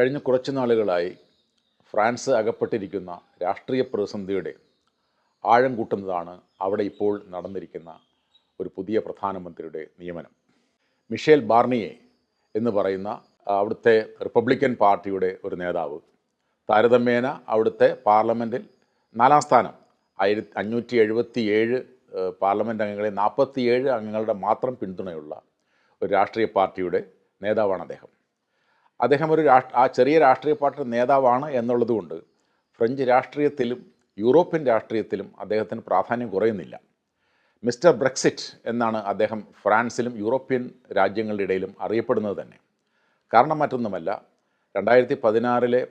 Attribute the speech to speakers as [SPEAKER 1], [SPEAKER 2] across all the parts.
[SPEAKER 1] കഴിഞ്ഞ കുറച്ച് നാളുകളായി ഫ്രാൻസ് അകപ്പെട്ടിരിക്കുന്ന രാഷ്ട്രീയ പ്രതിസന്ധിയുടെ ആഴം കൂട്ടുന്നതാണ് അവിടെ ഇപ്പോൾ നടന്നിരിക്കുന്ന ഒരു പുതിയ പ്രധാനമന്ത്രിയുടെ നിയമനം. മിഷേൽ ബാർണിയെ എന്ന് പറയുന്ന അവിടുത്തെ റിപ്പബ്ലിക്കൻ പാർട്ടിയുടെ ഒരു നേതാവ്. താരതമ്യേന അവിടുത്തെ പാർലമെന്റിൽ നാലാം സ്ഥാനം. ആയിരത്തി അഞ്ഞൂറ്റി എഴുപത്തി ഏഴ് പാർലമെന്റ് അംഗങ്ങളെ നാൽപ്പത്തിയേഴ് അംഗങ്ങളുടെ മാത്രം പിന്തുണയുള്ള ഒരു രാഷ്ട്രീയ പാർട്ടിയുടെ നേതാവാണ് അദ്ദേഹം. അദ്ദേഹം ഒരു രാഷ്ട്ര ആ ചെറിയ രാഷ്ട്രീയ പാർട്ടിയുടെ നേതാവാണ് എന്നുള്ളതുകൊണ്ട് ഫ്രഞ്ച് രാഷ്ട്രീയത്തിലും യൂറോപ്യൻ രാഷ്ട്രീയത്തിലും അദ്ദേഹത്തിന് പ്രാധാന്യം കുറയുന്നില്ല. മിസ്റ്റർ ബ്രെക്സിറ്റ് എന്നാണ് അദ്ദേഹം ഫ്രാൻസിലും യൂറോപ്യൻ രാജ്യങ്ങളുടെ ഇടയിലും അറിയപ്പെടുന്നത് തന്നെ. കാരണം മറ്റൊന്നുമല്ല രണ്ടായിരത്തി പതിനാറിലെ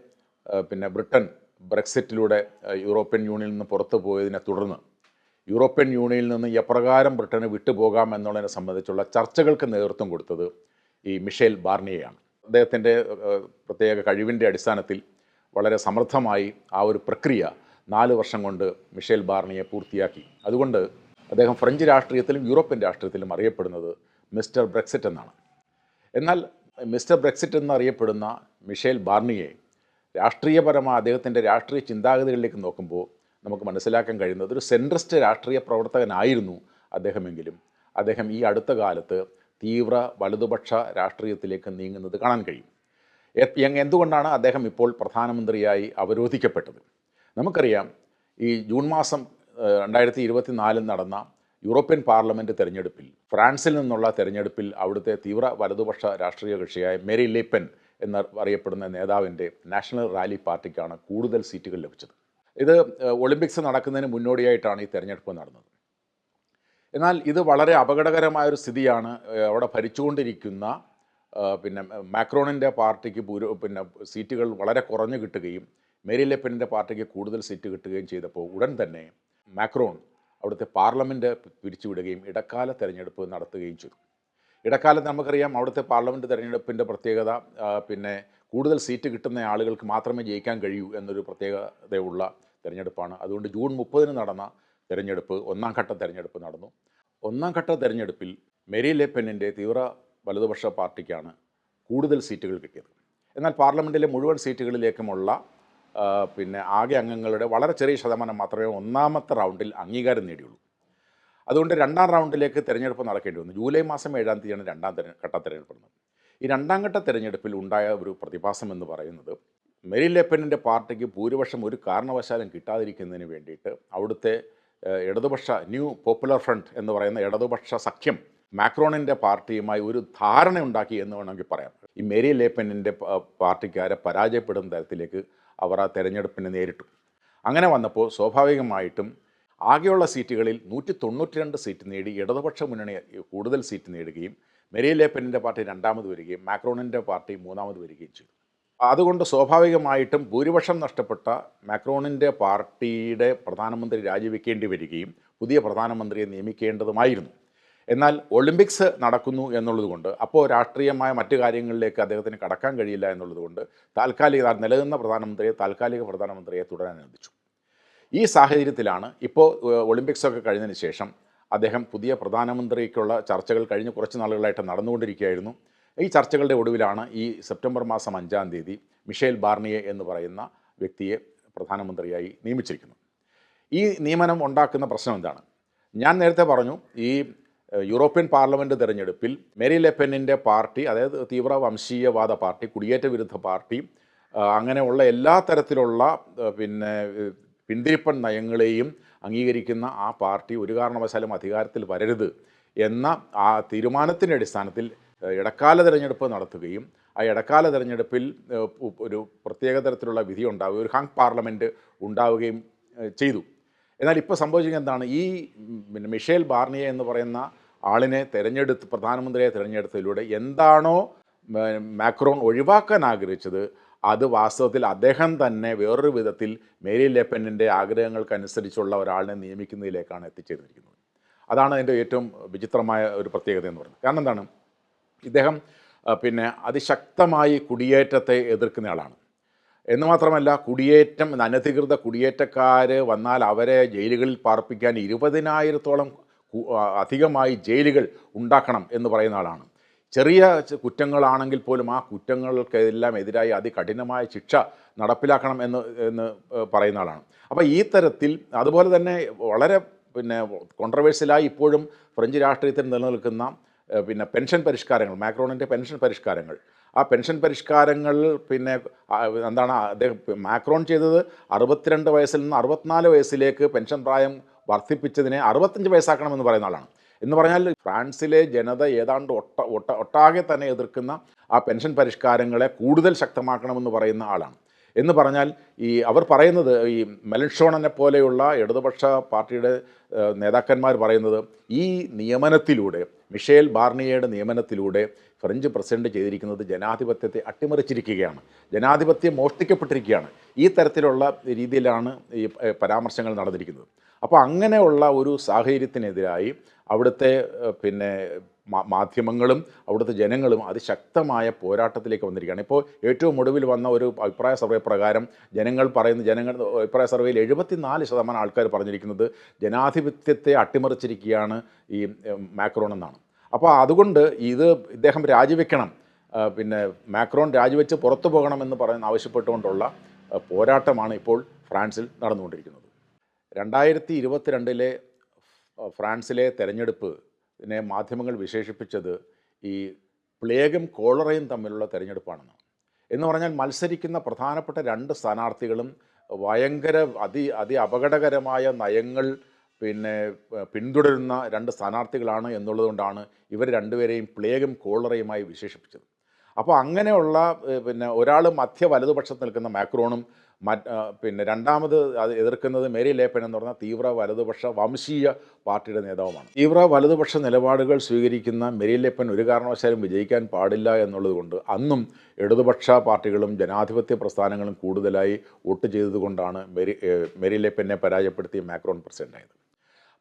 [SPEAKER 1] പിന്നെ ബ്രിട്ടൻ ബ്രെക്സിറ്റിലൂടെ യൂറോപ്യൻ യൂണിയനിൽ നിന്ന് പുറത്തു പോയതിനെ തുടർന്ന് യൂറോപ്യൻ യൂണിയനിൽ നിന്ന് എപ്രകാരം ബ്രിട്ടന് വിട്ടുപോകാം എന്നുള്ളതിനെ സംബന്ധിച്ചുള്ള ചർച്ചകൾക്ക് നേതൃത്വം കൊടുത്തത് ഈ മിഷേൽ ബാർണിയയാണ്. അദ്ദേഹത്തിന്റെ പ്രത്യേക കഴിവിന്റെ അടിസ്ഥാനത്തിൽ വളരെ സമർത്ഥമായി ആ ഒരു പ്രക്രിയ നാല് വർഷം കൊണ്ട് മിഷേൽ ബാർണിയെ പൂർത്തിയാക്കി. അതുകൊണ്ട് അദ്ദേഹം ഫ്രഞ്ച് രാഷ്ട്രീയത്തിലും യൂറോപ്യൻ രാഷ്ട്രീയത്തിലും അറിയപ്പെടുന്നത് മിസ്റ്റർ ബ്രെക്സിറ്റ് എന്നാണ്. എന്നാൽ മിസ്റ്റർ ബ്രെക്സിറ്റ് എന്നറിയപ്പെടുന്ന മിഷേൽ ബാർണിയെ രാഷ്ട്രീയപരമായ അദ്ദേഹത്തിന്റെ രാഷ്ട്രീയ ചിന്താഗതികളിലേക്ക് നോക്കുമ്പോൾ നമുക്ക് മനസ്സിലാക്കാൻ കഴിയുന്നത് ഒരു സെൻട്രിസ്റ്റ് രാഷ്ട്രീയ പ്രവർത്തകനായിരുന്നു അദ്ദേഹമെങ്കിലും. അദ്ദേഹം ഈ അടുത്ത കാലത്ത് തീവ്ര വലതുപക്ഷ രാഷ്ട്രീയത്തിലേക്ക് നീങ്ങുന്നത് കാണാൻ കഴിയും. എന്തുകൊണ്ടാണ് അദ്ദേഹം ഇപ്പോൾ പ്രധാനമന്ത്രിയായി അവരോധിക്കപ്പെട്ടത്? നമുക്കറിയാം ഈ ജൂൺ മാസം രണ്ടായിരത്തി ഇരുപത്തി നാലിൽ നടന്ന യൂറോപ്യൻ പാർലമെന്റ് തെരഞ്ഞെടുപ്പിൽ ഫ്രാൻസിൽ നിന്നുള്ള തെരഞ്ഞെടുപ്പിൽ അവിടുത്തെ തീവ്ര വലതുപക്ഷ രാഷ്ട്രീയ കക്ഷിയായ മേരി ലേപ്പൻ എന്ന് അറിയപ്പെടുന്ന നേതാവിന്റെ നാഷണൽ റാലി പാർട്ടിക്കാണ് കൂടുതൽ സീറ്റുകൾ ലഭിച്ചത്. ഇത് ഒളിമ്പിക്സ് നടക്കുന്നതിന് മുന്നോടിയായിട്ടാണ് ഈ തെരഞ്ഞെടുപ്പ് നടന്നത്. എന്നാൽ ഇത് വളരെ അപകടകരമായ ഒരു സ്ഥിതിയാണ് അവിടെ ഭരിച്ചുകൊണ്ടിരിക്കുന്ന പിന്നെ മാക്രോണിന്റെ പാർട്ടിക്ക് പൂര പിന്നെ സീറ്റുകൾ വളരെ കുറഞ്ഞു കിട്ടുകയും മേരി ലെപ്പനിന്റെ പാർട്ടിക്ക് കൂടുതൽ സീറ്റ് കിട്ടുകയും ചെയ്തപ്പോൾ ഉടൻ തന്നെ മാക്രോൺ അവിടുത്തെ പാർലമെന്റ് പിരിച്ചുവിടുകയും ഇടക്കാല തെരഞ്ഞെടുപ്പ് നടത്തുകയും ചെയ്തു. ഇടക്കാലത്ത് നമുക്കറിയാം അവിടുത്തെ പാർലമെന്റ് തെരഞ്ഞെടുപ്പിന്റെ പ്രത്യേകത പിന്നെ കൂടുതൽ സീറ്റ് കിട്ടുന്ന ആളുകൾക്ക് മാത്രമേ ജയിക്കാൻ കഴിയൂ എന്നൊരു പ്രത്യേകതയുള്ള തെരഞ്ഞെടുപ്പാണ്. അതുകൊണ്ട് ജൂൺ മുപ്പതിന് നടന്ന തെരഞ്ഞെടുപ്പ് ഒന്നാം ഘട്ട തെരഞ്ഞെടുപ്പ് നടന്നു. ഒന്നാം ഘട്ട തെരഞ്ഞെടുപ്പിൽ മെരി ലെപ്പനിന്റെ തീവ്ര വലതുപക്ഷ പാർട്ടിക്കാണ് കൂടുതൽ സീറ്റുകൾ കിട്ടിയത്. എന്നാൽ പാർലമെന്റിലെ മുഴുവൻ സീറ്റുകളിലേക്കുമുള്ള പിന്നെ ആകെ അംഗങ്ങളുടെ വളരെ ചെറിയ ശതമാനം മാത്രമേ ഒന്നാമത്തെ റൗണ്ടിൽ അംഗീകാരം നേടിയുള്ളൂ. അതുകൊണ്ട് രണ്ടാം റൗണ്ടിലേക്ക് തിരഞ്ഞെടുപ്പ് നടക്കേണ്ടി വന്നു. ജൂലൈ മാസം ഏഴാം തീയതിയാണ് രണ്ടാം ഘട്ട തിരഞ്ഞെടുപ്പ് ഈ രണ്ടാം ഘട്ട തിരഞ്ഞെടുപ്പിൽ ഉണ്ടായ ഒരു പ്രതിഭാസം എന്ന് പറയുന്നത് മെരി ലെപ്പനിന്റെ പാർട്ടിക്ക് ഭൂരിപക്ഷം ഒരു കാരണവശാലും കിട്ടാതിരിക്കുന്നതിന് വേണ്ടിയിട്ട് അവിടുത്തെ ഇടതുപക്ഷ ന്യൂ പോപ്പുലർ ഫ്രണ്ട് എന്ന് പറയുന്ന ഇടതുപക്ഷ സഖ്യം മാക്രോണിന്റെ പാർട്ടിയുമായി ഒരു ധാരണ ഉണ്ടാക്കി എന്ന് വേണമെങ്കിൽ പറയാം. ഈ മേരി ലേപ്പനിന്റെ പാർട്ടിക്കാരെ പരാജയപ്പെടുന്ന തരത്തിലേക്ക് അവർ ആ തെരഞ്ഞെടുപ്പിനെ നേരിട്ടു. അങ്ങനെ വന്നപ്പോൾ സ്വാഭാവികമായിട്ടും ആകെയുള്ള സീറ്റുകളിൽ നൂറ്റി തൊണ്ണൂറ്റി രണ്ട് സീറ്റ് നേടി ഇടതുപക്ഷ മുന്നണി കൂടുതൽ സീറ്റ് നേടുകയും മെരി ലേപ്പനിന്റെ പാർട്ടി രണ്ടാമത് വരികയും മാക്രോണിന്റെ പാർട്ടി മൂന്നാമത് വരികയും ചെയ്തു. അതുകൊണ്ട് സ്വാഭാവികമായിട്ടും ഭൂരിപക്ഷം നഷ്ടപ്പെട്ട മാക്രോണിന്റെ പാർട്ടിയുടെ പ്രധാനമന്ത്രി രാജിവെക്കേണ്ടി വരികയും പുതിയ പ്രധാനമന്ത്രിയെ നിയമിക്കേണ്ടതുമായിരുന്നു. എന്നാൽ ഒളിമ്പിക്സ് നടക്കുന്നു എന്നുള്ളതുകൊണ്ട് അപ്പോൾ രാഷ്ട്രീയമായ മറ്റു കാര്യങ്ങളിലേക്ക് അദ്ദേഹത്തിന് കടക്കാൻ കഴിയില്ല എന്നുള്ളതുകൊണ്ട് താൽക്കാലിക നിലനിന്ന പ്രധാനമന്ത്രിയെ താൽക്കാലിക പ്രധാനമന്ത്രിയെ തുടരാൻ അനുവദിച്ചു. ഈ സാഹചര്യത്തിലാണ് ഇപ്പോൾ ഒളിമ്പിക്സൊക്കെ കഴിഞ്ഞതിന് ശേഷം അദ്ദേഹം പുതിയ പ്രധാനമന്ത്രിക്കുള്ള ചർച്ചകൾ കഴിഞ്ഞ് കുറച്ച് നാളുകളായിട്ട് നടന്നുകൊണ്ടിരിക്കുകയായിരുന്നു. ഈ ചർച്ചകളുടെ ഒടുവിലാണ് ഈ സെപ്റ്റംബർ മാസം അഞ്ചാം തീയതി മിഷേൽ ബാർണിയെ എന്ന് പറയുന്ന വ്യക്തിയെ പ്രധാനമന്ത്രിയായി നിയമിച്ചിരിക്കുന്നത് ഈ നിയമനം ഉണ്ടാക്കുന്ന പ്രശ്നം എന്താണ്? ഞാൻ നേരത്തെ പറഞ്ഞു ഈ യൂറോപ്യൻ പാർലമെന്റ് തെരഞ്ഞെടുപ്പിൽ മെരി ലെപ്പനിന്റെ പാർട്ടി അതായത് തീവ്ര വംശീയവാദ പാർട്ടി കുടിയേറ്റ വിരുദ്ധ പാർട്ടി അങ്ങനെയുള്ള എല്ലാ തരത്തിലുള്ള പിന്നെ പിന്തിരിപ്പൻ നയങ്ങളെയും അംഗീകരിക്കുന്ന ആ പാർട്ടി ഒരു കാരണവശാലും അധികാരത്തിൽ വരരുത് എന്ന ആ തീരുമാനത്തിന്റെ അടിസ്ഥാനത്തിൽ ഇടക്കാല തിരഞ്ഞെടുപ്പ് നടത്തുകയും ആ ഇടക്കാല തിരഞ്ഞെടുപ്പിൽ ഒരു പ്രത്യേക തരത്തിലുള്ള വിധി ഉണ്ടാവുകയും ഒരു ഹാങ് പാർലമെന്റ് ഉണ്ടാവുകയും ചെയ്തു. എന്നാൽ ഇപ്പോൾ സംഭവിച്ചിരിക്കുന്നത് എന്താണ്? ഈ പിന്നെ മിഷേൽ ബാർണിയ എന്ന് പറയുന്ന ആളിനെ തിരഞ്ഞെടുത്ത് പ്രധാനമന്ത്രിയെ തിരഞ്ഞെടുത്തതിലൂടെ എന്താണോ മാക്രോൺ ഒഴിവാക്കാൻ ആഗ്രഹിച്ചത് അത് വാസ്തവത്തിൽ അദ്ദേഹം തന്നെ വേറൊരു വിധത്തിൽ മേരി ലെപ്പനിന്റെ ആഗ്രഹങ്ങൾക്കനുസരിച്ചുള്ള ഒരാളിനെ നിയമിക്കുന്നതിലേക്കാണ് എത്തിച്ചേർന്നിരിക്കുന്നത്. അതാണ് അതിന്റെ ഏറ്റവും വിചിത്രമായ ഒരു പ്രത്യേകത എന്ന് പറയുന്നത്. കാരണം എന്താണ്? ഇദ്ദേഹം പിന്നെ അതിശക്തമായി കുടിയേറ്റത്തെ എതിർക്കുന്ന ആളാണ്. എന്ന് മാത്രമല്ല കുടിയേറ്റം അനധികൃത കുടിയേറ്റക്കാർ വന്നാൽ അവരെ ജയിലുകളിൽ പാർപ്പിക്കാൻ ഇരുപതിനായിരത്തോളം അധികമായി ജയിലുകൾ ഉണ്ടാക്കണം എന്ന് പറയുന്ന ആളാണ്. ചെറിയ കുറ്റങ്ങളാണെങ്കിൽ പോലും ആ കുറ്റങ്ങൾക്കെല്ലാം എതിരായി അതികഠിനമായ ശിക്ഷ നടപ്പിലാക്കണം എന്ന് എന്ന് പറയുന്ന ആളാണ്. അപ്പോൾ ഈ തരത്തിൽ അതുപോലെ തന്നെ വളരെ പിന്നെ കോൺട്രവേഴ്സ്യലായി ഇപ്പോഴും ഫ്രഞ്ച് രാഷ്ട്രീയത്തിൽ നിലനിൽക്കുന്ന പിന്നെ പെൻഷൻ പരിഷ്കാരങ്ങൾ മാക്രോണിന്റെ പെൻഷൻ പരിഷ്കാരങ്ങൾ. ആ പെൻഷൻ പരിഷ്കാരങ്ങൾ പിന്നെ എന്താണ് അദ്ദേഹം മാക്രോൺ ചെയ്തത് അറുപത്തിരണ്ട് വയസ്സിൽ നിന്ന് അറുപത്തിനാല് വയസ്സിലേക്ക് പെൻഷൻ പ്രായം വർദ്ധിപ്പിച്ചതിനെ അറുപത്തഞ്ച് വയസ്സാക്കണമെന്ന് പറയുന്ന ആളാണ്. എന്ന് പറഞ്ഞാൽ ഫ്രാൻസിലെ ജനത ഏതാണ്ട് ഒട്ട ഒട്ട ഒട്ടാകെ തന്നെ എതിർക്കുന്ന ആ പെൻഷൻ പരിഷ്കാരങ്ങളെ കൂടുതൽ ശക്തമാക്കണമെന്ന് പറയുന്ന ആളാണ്. എന്ന് പറഞ്ഞാൽ ഈ അവർ പറയുന്നത് ഈ മെലൻഷോണനെ പോലെയുള്ള ഇടതുപക്ഷ പാർട്ടിയുടെ നേതാക്കന്മാർ പറയുന്നത് ഈ നിയമനത്തിലൂടെ മിഷേൽ ബാർണിയയുടെ നിയമനത്തിലൂടെ ഫ്രഞ്ച് പ്രസിഡന്റ് ചെയ്തിരിക്കുന്നത് ജനാധിപത്യത്തെ അട്ടിമറിച്ചിരിക്കുകയാണ്. ജനാധിപത്യം മോഷ്ടിക്കപ്പെട്ടിരിക്കുകയാണ്. ഈ തരത്തിലുള്ള രീതിയിലാണ് ഈ പരാമർശങ്ങൾ നടന്നിരിക്കുന്നത്. അപ്പോൾ അങ്ങനെയുള്ള ഒരു സാഹചര്യത്തിനെതിരായി അവിടുത്തെ പിന്നെ മാധ്യമങ്ങളും അവിടുത്തെ ജനങ്ങളും അതിശക്തമായ പോരാട്ടത്തിലേക്ക് വന്നിരിക്കുകയാണ്. ഇപ്പോൾ ഏറ്റവും ഒടുവിൽ വന്ന ഒരു അഭിപ്രായ സർവേ പ്രകാരം ജനങ്ങൾ പറയുന്ന ജനങ്ങൾ അഭിപ്രായ സർവേയിൽ എഴുപത്തിനാല് ശതമാനം ആൾക്കാർ പറഞ്ഞിരിക്കുന്നത് ജനാധിപത്യത്തെ അട്ടിമറിച്ചിരിക്കുകയാണ് ഈ മാക്രോൺ എന്നാണ്. അപ്പോൾ അതുകൊണ്ട് ഇത് ഇദ്ദേഹം രാജിവെക്കണം. പിന്നെ മാക്രോൺ രാജിവെച്ച് പുറത്തു പോകണമെന്ന് പറയുന്ന ആവശ്യപ്പെട്ടുകൊണ്ടുള്ള പോരാട്ടമാണ് ഇപ്പോൾ ഫ്രാൻസിൽ നടന്നുകൊണ്ടിരിക്കുന്നത്. രണ്ടായിരത്തി ഇരുപത്തിരണ്ടിലെ ഫ്രാൻസിലെ തെരഞ്ഞെടുപ്പ് ഇതിനെ മാധ്യമങ്ങൾ വിശേഷിപ്പിച്ചത് ഈ പ്ലേഗും കോളറയും തമ്മിലുള്ള തെരഞ്ഞെടുപ്പാണെന്ന്. എന്ന് പറഞ്ഞാൽ മത്സരിക്കുന്ന പ്രധാനപ്പെട്ട രണ്ട് സ്ഥാനാർത്ഥികളും ഭയങ്കര അതി അതി അപകടകരമായ നയങ്ങൾ പിന്നെ പിന്തുടരുന്ന രണ്ട് സ്ഥാനാർത്ഥികളാണ് എന്നുള്ളതുകൊണ്ടാണ് ഇവർ രണ്ടുപേരെയും പ്ലേഗും കോളറയുമായി വിശേഷിപ്പിച്ചത്. അപ്പോൾ അങ്ങനെയുള്ള പിന്നെ ഒരാൾ മധ്യ വലതുപക്ഷത്ത് നിൽക്കുന്ന മാക്രോണും പിന്നെ രണ്ടാമത് അത് എതിർക്കുന്നത് മേരി ലേപ്പൻ എന്ന് പറഞ്ഞ തീവ്ര വലതുപക്ഷ വംശീയ പാർട്ടിയുടെ നേതാവുമാണ്. തീവ്ര വലതുപക്ഷ നിലപാടുകൾ സ്വീകരിക്കുന്ന മെരി ലേപ്പൻ ഒരു കാരണവശാലും വിജയിക്കാൻ പാടില്ല എന്നുള്ളതുകൊണ്ട് അന്നും ഇടതുപക്ഷ പാർട്ടികളും ജനാധിപത്യ പ്രസ്ഥാനങ്ങളും കൂടുതലായി വോട്ട് ചെയ്തതുകൊണ്ടാണ് മേരി മെരി ലേപ്പനെ പരാജയപ്പെടുത്തി മാക്രോൺ പ്രസിഡന്റായത്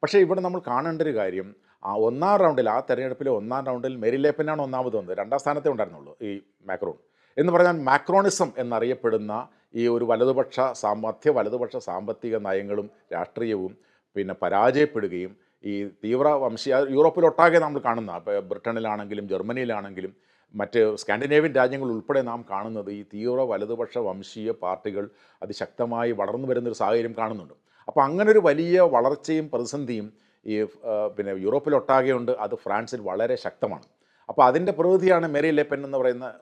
[SPEAKER 1] പക്ഷേ ഇവിടെ നമ്മൾ കാണേണ്ട ഒരു കാര്യം ആ ഒന്നാം റൗണ്ടിൽ ആ തെരഞ്ഞെടുപ്പിലെ ഒന്നാം റൗണ്ടിൽ മെരിലേപ്പനാണ് ഒന്നാമത് വന്നത്. രണ്ടാം സ്ഥാനത്തേ ഉണ്ടായിരുന്നുള്ളൂ ഈ മാക്രോൺ. എന്ന് പറഞ്ഞാൽ മാക്രോണിസം എന്നറിയപ്പെടുന്ന ഈ ഒരു വലതുപക്ഷ സാമ്പത്തിക വലതുപക്ഷ സാമ്പത്തിക നയങ്ങളും രാഷ്ട്രീയവും പിന്നെ പരാജയപ്പെടുകയും ഈ തീവ്ര വംശീയ യൂറോപ്പിലൊട്ടാകെ നമ്മൾ കാണുന്ന ബ്രിട്ടനിലാണെങ്കിലും ജർമ്മനിയിലാണെങ്കിലും മറ്റ് സ്കാൻഡിനേവ്യൻ രാജ്യങ്ങൾ ഉൾപ്പെടെ നാം കാണുന്നത് ഈ തീവ്ര വലതുപക്ഷ വംശീയ പാർട്ടികൾ അതിശക്തമായി വളർന്നു വരുന്നൊരു സാഹചര്യം കാണുന്നുണ്ട്. അപ്പോൾ അങ്ങനൊരു വലിയ വളർച്ചയും പ്രതിസന്ധിയും ഈ പിന്നെ യൂറോപ്പിലൊട്ടാകെയുണ്ട്. അത് ഫ്രാൻസിൽ വളരെ ശക്തമാണ്. അപ്പോൾ അതിന്റെ പ്രതിനിധിയാണ് മെറി ലെപ്പൻ എന്ന് പറയുന്ന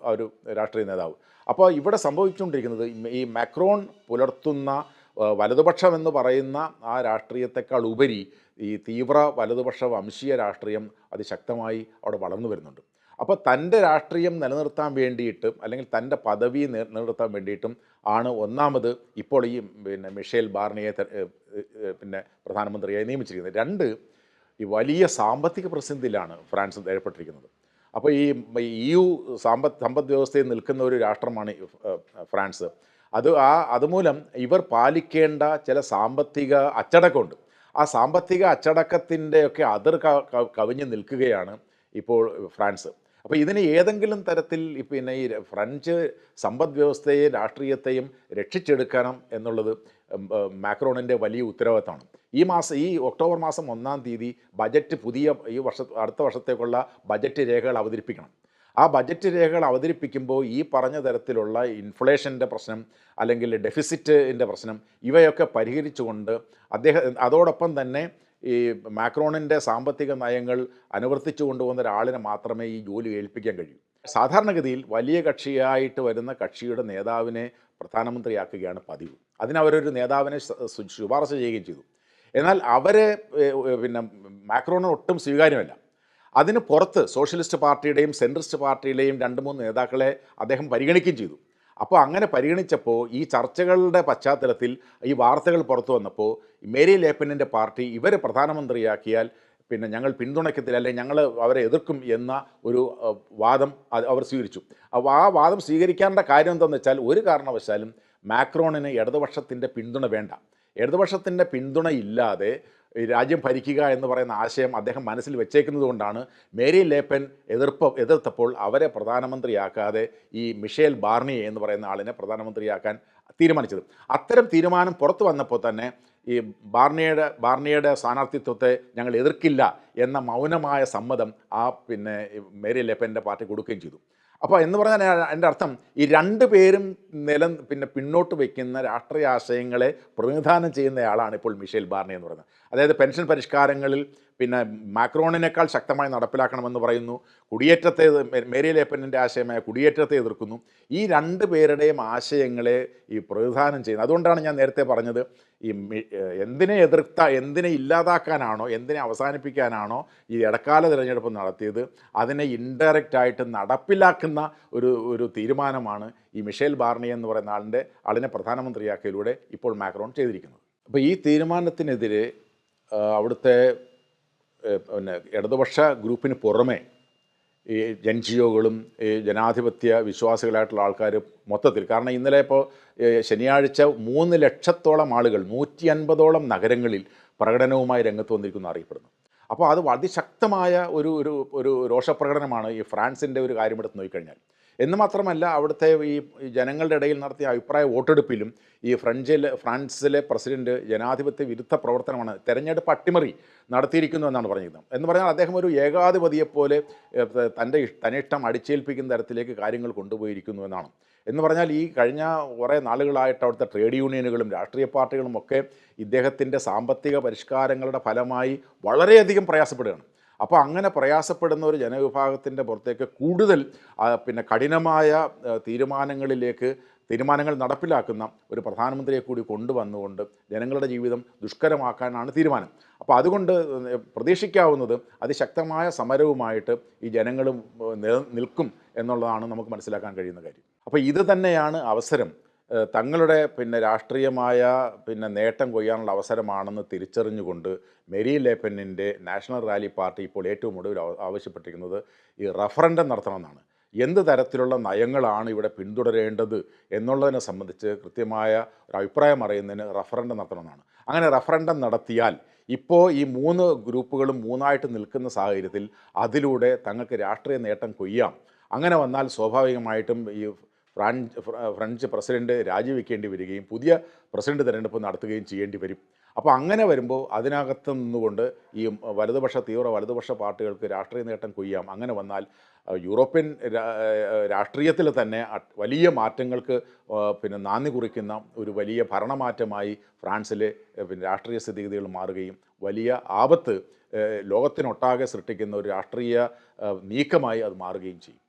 [SPEAKER 1] ഒരു രാഷ്ട്രീയ നേതാവ്. അപ്പോൾ ഇവിടെ സംഭവിച്ചുകൊണ്ടിരിക്കുന്നത് ഈ- മാക്രോൺ പുലർത്തുന്ന വലതുപക്ഷം എന്ന് പറയുന്ന ആ രാഷ്ട്രീയത്തെക്കാൾ ഉപരി ഈ തീവ്ര വലതുപക്ഷ വംശീയ രാഷ്ട്രീയം അതിശക്തമായി അവിടെ വളർന്നു വരുന്നുണ്ട്. അപ്പോൾ തന്റെ രാഷ്ട്രീയം നിലനിർത്താൻ വേണ്ടിയിട്ടും അല്ലെങ്കിൽ തന്റെ പദവി നില- നിലനിർത്താൻ വേണ്ടിയിട്ടും ആണ് ഒന്നാമത് ഇപ്പോൾ ഈ പിന്നെ മിഷേൽ ബാർണിയെ പിന്നെ പ്രധാനമന്ത്രിയായി നിയമിച്ചിരിക്കുന്നത്. രണ്ട് ഈ വലിയ സാമ്പത്തിക പ്രതിസന്ധിയിലാണ് ഫ്രാൻസ് ഏർപ്പെട്ടിരിക്കുന്നത്. അപ്പോൾ ഈ ഇ യു സാമ്പത്ത് സമ്പദ് വ്യവസ്ഥയിൽ നിൽക്കുന്ന ഒരു രാഷ്ട്രമാണ് ഫ്രാൻസ്. അത് ആ അതുമൂലം ഇവർ പാലിക്കേണ്ട ചില സാമ്പത്തിക അച്ചടക്കമുണ്ട്. ആ സാമ്പത്തിക അച്ചടക്കത്തിന്റെയൊക്കെ അതിർ കവിഞ്ഞ് നിൽക്കുകയാണ് ഇപ്പോൾ ഫ്രാൻസ്. അപ്പോൾ ഇതിന് ഏതെങ്കിലും തരത്തിൽ പിന്നെ ഈ ഫ്രഞ്ച് സമ്പദ് വ്യവസ്ഥയെയും രാഷ്ട്രീയത്തെയും രക്ഷിച്ചെടുക്കണം എന്നുള്ളത് മാക്രോണിന്റെ വലിയ ഉത്തരവാദിത്തമാണ്. ഈ മാസം ഈ ഒക്ടോബർ മാസം ഒന്നാം തീയതി ബജറ്റ് പുതിയ ഈ വർഷ അടുത്ത വർഷത്തേക്കുള്ള ബജറ്റ് രേഖകൾ അവതരിപ്പിക്കണം. ആ ബജറ്റ് രേഖകൾ അവതരിപ്പിക്കുമ്പോൾ ഈ പറഞ്ഞ തരത്തിലുള്ള ഇൻഫ്ലേഷന്റെ പ്രശ്നം അല്ലെങ്കിൽ ഡെഫിസിറ്റിന്റെ പ്രശ്നം ഇവയൊക്കെ പരിഹരിച്ചുകൊണ്ട് അദ്ദേഹം അതോടൊപ്പം തന്നെ ഈ മാക്രോണിന്റെ സാമ്പത്തിക നയങ്ങൾ അനുവർത്തിച്ചു കൊണ്ടുവന്ന ഒരാളിനെ മാത്രമേ ഈ ജോലി ഏൽപ്പിക്കാൻ കഴിയൂ. സാധാരണഗതിയിൽ വലിയ കക്ഷിയായിട്ട് വരുന്ന കക്ഷിയുടെ നേതാവിനെ പ്രധാനമന്ത്രിയാക്കുകയാണ് പതിവ്. അതിനവരൊരു നേതാവിനെ ശുപാർശ ചെയ്യുകയും ചെയ്തു. എന്നാൽ അവരെ പിന്നെ മാക്രോണ് ഒട്ടും സ്വീകാര്യമല്ല. അതിന് പുറത്ത് സോഷ്യലിസ്റ്റ് പാർട്ടിയുടെയും സെൻട്രിസ്റ്റ് പാർട്ടിയുടെയും രണ്ട് മൂന്ന് നേതാക്കളെ അദ്ദേഹം പരിഗണിക്കുകയും ചെയ്തു. അപ്പോൾ അങ്ങനെ പരിഗണിച്ചപ്പോൾ ഈ ചർച്ചകളുടെ പശ്ചാത്തലത്തിൽ ഈ വാർത്തകൾ പുറത്തു വന്നപ്പോൾ മേരി ലേപ്പനിന്റെ പാർട്ടി ഇവരെ പ്രധാനമന്ത്രിയാക്കിയാൽ പിന്നെ ഞങ്ങൾ പിന്തുണയ്ക്കത്തില്ല അല്ലെങ്കിൽ ഞങ്ങൾ അവരെ എതിർക്കും എന്ന ഒരു വാദം അവർ സ്വീകരിച്ചു. അപ്പോൾ ആ വാദം സ്വീകരിക്കേണ്ട കാര്യം എന്താണെന്ന് വെച്ചാൽ ഒരു കാരണവശാലും മാക്രോണിന് ഇടതുപക്ഷത്തിന്റെ പിന്തുണ വേണ്ട. ഇടതുപക്ഷത്തിന്റെ പിന്തുണ ഇല്ലാതെ രാജ്യം ഭരിക്കുക എന്ന് പറയുന്ന ആശയം അദ്ദേഹം മനസ്സിൽ വെച്ചേക്കുന്നത് കൊണ്ടാണ് മേരി ലേപ്പൻ എതിർപ്പ് എതിർത്തപ്പോൾ അവരെ പ്രധാനമന്ത്രിയാക്കാതെ ഈ മിഷേൽ ബാർണിയെ എന്ന് പറയുന്ന ആളിനെ പ്രധാനമന്ത്രിയാക്കാൻ തീരുമാനിച്ചത്. അത്തരം തീരുമാനം പുറത്തു വന്നപ്പോൾ തന്നെ ഈ ബാർണിയുടെ ബാർണിയുടെ സ്ഥാനാർത്ഥിത്വത്തെ ഞങ്ങൾ എതിർക്കില്ല എന്ന മൗനമായ സമ്മതം ആ പിന്നെ മേരി ലെപ്പന്റെ പാർട്ടി കൊടുക്കുകയും ചെയ്തു. അപ്പോൾ എന്ന് പറഞ്ഞാൽ എന്റെ അർത്ഥം ഈ രണ്ട് പേരും നില പിന്നെ പിന്നോട്ട് വയ്ക്കുന്ന രാഷ്ട്രീയ ആശയങ്ങളെ പ്രതിനിധാനം ചെയ്യുന്നയാളാണ് ഇപ്പോൾ മിഷേൽ ബാർണി എന്ന് പറയുന്നത്. അതായത് പെൻഷൻ പരിഷ്കാരങ്ങളിൽ പിന്നെ മാക്രോണിനേക്കാൾ ശക്തമായി നടപ്പിലാക്കണമെന്ന് പറയുന്നു. കുടിയേറ്റത്തെ മേരി ലേപ്പനിന്റെ ആശയമായ കുടിയേറ്റത്തെ എതിർക്കുന്നു. ഈ രണ്ട് പേരുടെയും ആശയങ്ങളെ ഈ പ്രതിനിധാനം ചെയ്യുന്നത്. അതുകൊണ്ടാണ് ഞാൻ നേരത്തെ പറഞ്ഞത് ഈ എന്തിനെ എതിർത്ത എന്തിനെ ഇല്ലാതാക്കാനാണോ എന്തിനെ അവസാനിപ്പിക്കാനാണോ ഈ ഇടക്കാല തിരഞ്ഞെടുപ്പ് നടത്തിയത് അതിനെ ഇൻഡയറക്റ്റ് ആയിട്ട് നടപ്പിലാക്കുന്ന ഒരു ഒരു തീരുമാനമാണ് ഈ മിഷേൽ ബാർണി എന്ന് പറയുന്ന ആളിന്റെ ആളിനെ പ്രധാനമന്ത്രിയാക്കിയതിലൂടെ ഇപ്പോൾ മാക്രോൺ ചെയ്തിരിക്കുന്നത്. അപ്പോൾ ഈ തീരുമാനത്തിനെതിരെ അവിടുത്തെ പിന്നെ ഇടതുപക്ഷ ഗ്രൂപ്പിന് പുറമേ ഈ എൻ ജി ഒകളും ഈ ജനാധിപത്യ വിശ്വാസികളായിട്ടുള്ള ആൾക്കാർ മൊത്തത്തിൽ കാരണം ഇന്നലെ ഇപ്പോൾ ശനിയാഴ്ച മൂന്ന് ലക്ഷത്തോളം ആളുകൾ നൂറ്റി അൻപതോളം നഗരങ്ങളിൽ പ്രകടനവുമായി രംഗത്ത് വന്നിരിക്കുന്നു അറിയപ്പെടുന്നു. അപ്പോൾ അത് അതിശക്തമായ ഒരു ഒരു ഒരു രോഷപ്രകടനമാണ് ഈ ഫ്രാൻസിന്റെ ഒരു കാര്യമെടുത്ത് നോക്കിക്കഴിഞ്ഞാൽ. എന്ന് മാത്രമല്ല അവിടുത്തെ ഈ ജനങ്ങളുടെ ഇടയിൽ നടത്തിയ അഭിപ്രായ വോട്ടെടുപ്പിലും ഈ ഫ്രഞ്ചിലെ ഫ്രാൻസിലെ പ്രസിഡന്റ് ജനാധിപത്യ വിരുദ്ധ പ്രവർത്തനമാണ് തെരഞ്ഞെടുപ്പ് അട്ടിമറി നടത്തിയിരിക്കുന്നു എന്നാണ് പറഞ്ഞിരുന്നത്. എന്ന് പറഞ്ഞാൽ അദ്ദേഹം ഒരു ഏകാധിപതിയെപ്പോലെ തന്റെ തനിഷ്ടം അടിച്ചേൽപ്പിക്കുന്ന തരത്തിലേക്ക് കാര്യങ്ങൾ കൊണ്ടുപോയിരിക്കുന്നു എന്നാണ്. എന്ന് പറഞ്ഞാൽ ഈ കഴിഞ്ഞ കുറേ നാളുകളായിട്ട് അവിടുത്തെ ട്രേഡ് യൂണിയനുകളും രാഷ്ട്രീയ പാർട്ടികളും ഒക്കെ ഇദ്ദേഹത്തിന്റെ സാമ്പത്തിക പരിഷ്കാരങ്ങളുടെ ഫലമായി വളരെയധികം പ്രയാസപ്പെടുകയാണ്. അപ്പോൾ അങ്ങനെ പ്രയാസപ്പെടുന്ന ഒരു ജനവിഭാഗത്തിന്റെ പുറത്തേക്ക് കൂടുതൽ പിന്നെ കഠിനമായ തീരുമാനങ്ങളിലേക്ക് തീരുമാനങ്ങൾ നടപ്പിലാക്കുന്ന ഒരു പ്രധാനമന്ത്രിയെ കൂടി കൊണ്ടുവന്നുകൊണ്ട് ജനങ്ങളുടെ ജീവിതം ദുഷ്കരമാക്കാനാണ് തീരുമാനം. അപ്പോൾ അതുകൊണ്ട് പ്രതീക്ഷിക്കാവുന്നത് അതിശക്തമായ സമരവുമായിട്ട് ഈ ജനങ്ങളും നിൽക്കും എന്നുള്ളതാണ് നമുക്ക് മനസ്സിലാക്കാൻ കഴിയുന്ന കാര്യം. അപ്പോൾ ഇത് തന്നെയാണ് അവസരം. തങ്ങളുടെ പിന്നെ രാഷ്ട്രീയമായ പിന്നെ നേട്ടം കൊയ്യാനുള്ള അവസരമാണെന്ന് തിരിച്ചറിഞ്ഞുകൊണ്ട് മെരി ലേപ്പനിന്റെ നാഷണൽ റാലി പാർട്ടി ഇപ്പോൾ ഏറ്റവും ഒടുവിൽ ആവശ്യപ്പെട്ടിരിക്കുന്നത് ഈ റഫറൻഡം നടത്തണമെന്നാണ്. എന്ത് തരത്തിലുള്ള നയങ്ങളാണ് ഇവിടെ പിന്തുടരേണ്ടത് എന്നുള്ളതിനെ സംബന്ധിച്ച് കൃത്യമായ ഒരു അഭിപ്രായം അറിയുന്നതിന് റഫറൻഡം നടത്തണമെന്നാണ്. അങ്ങനെ റഫറൻഡം നടത്തിയാൽ ഇപ്പോൾ ഈ മൂന്ന് ഗ്രൂപ്പുകളും മൂന്നായിട്ട് നിൽക്കുന്ന സാഹചര്യത്തിൽ അതിലൂടെ തങ്ങൾക്ക് രാഷ്ട്രീയ നേട്ടം കൊയ്യാം. അങ്ങനെ വന്നാൽ സ്വാഭാവികമായിട്ടും ഈ ഫ്രാൻസ് ഫ്രഞ്ച് പ്രസിഡന്റ് രാജിവെക്കേണ്ടി വരികയും പുതിയ പ്രസിഡന്റ് തിരഞ്ഞെടുപ്പ് നടത്തുകയും ചെയ്യേണ്ടി വരും. അപ്പോൾ അങ്ങനെ വരുമ്പോൾ അതിനകത്ത് നിന്നുകൊണ്ട് ഈ വലതുപക്ഷ തീവ്ര വലതുപക്ഷ പാർട്ടികൾക്ക് രാഷ്ട്രീയ നേട്ടം കൊയ്യാം. അങ്ങനെ വന്നാൽ യൂറോപ്യൻ രാഷ്ട്രീയത്തിൽ തന്നെ വലിയ മാറ്റങ്ങൾക്ക് പിന്നെ നാന്ദി കുറിക്കുന്ന ഒരു വലിയ ഭരണമാറ്റമായി ഫ്രാൻസിലെ പിന്നെ രാഷ്ട്രീയ സ്ഥിതിഗതികൾ മാറുകയും വലിയ ആപത്ത് ലോകത്തിനൊട്ടാകെ സൃഷ്ടിക്കുന്ന ഒരു രാഷ്ട്രീയ നീക്കമായി അത് മാറുകയും ചെയ്യും.